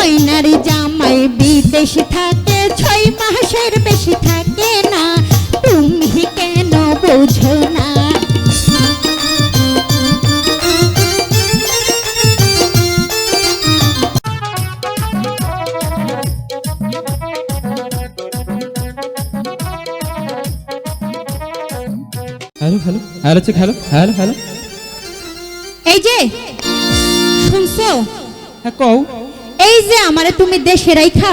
ময়নার জামাই বিদেশে থাকে ছয় মাসের বেশি থাকে না। তুমি কেন বোঝো না? Hello hello hello check hello hello hello. এই যে শুনছো? হ্যাঁ কও। এই যে আমারে তুমি দেশে রাইখা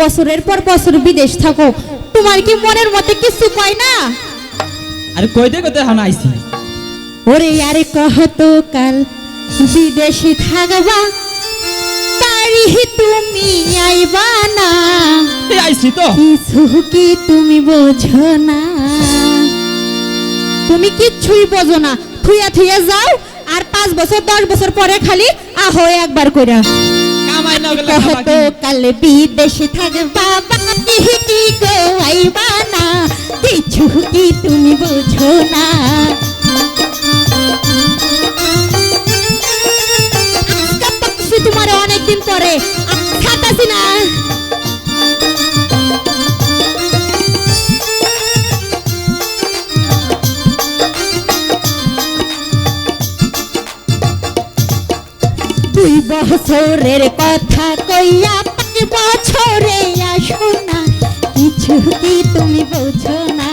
বছরের পর বছর বিদেশ থাকো তোমার কি মনের মতে কিছু কয় না? আরে কই দে কইতে হানা আইছি। ওরে আরে কহতো কাল বিদেশে থাকবা তারি তুমি আইবা না। আইছি তো। কিছু কি তুমি বোঝো না? তুমি কিচ্ছুই বোঝো না। থুইয়া থুইয়া যাও আর পাঁচ বছর দশ বছর পরে খালি আহো একবার কইরা। খাবা কাল বিদেশে থাকবা বাকি গো আইবা না? কিছু কি তুমি বোঝো না? তোমার অনেকদিন পরে খাতাছি না। দুই বছরের কথা কইয়া পাঁচ বছরে আসো না। কিছু কি তুমি বোঝো না?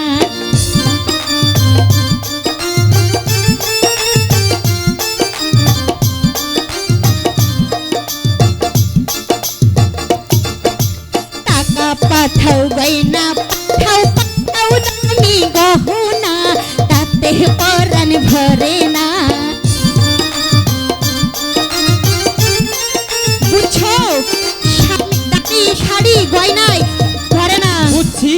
টাকা পাঠাও গয়না, পাঠাও পাঠাও দামি গহনা। না বুঝছি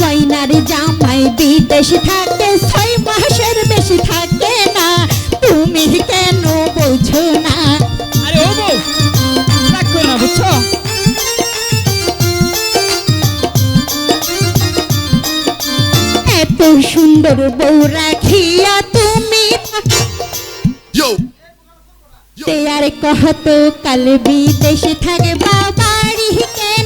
গয়নার জামাই বিদেশ থাকে ছয় মাসের বেশি থাকে না। তুমি কেন বোঝো না? আরে ও বউ না বুঝছ? এত সুন্দর বউ রাখিয়া তুমি আর কহত কাল বিদেশে থাকে বাড়ি কেন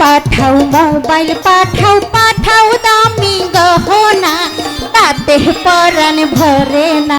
পাঠাও মোবাইল পাঠাও পাঠাও দামি গহনা তাতে পরাণ ভরে না।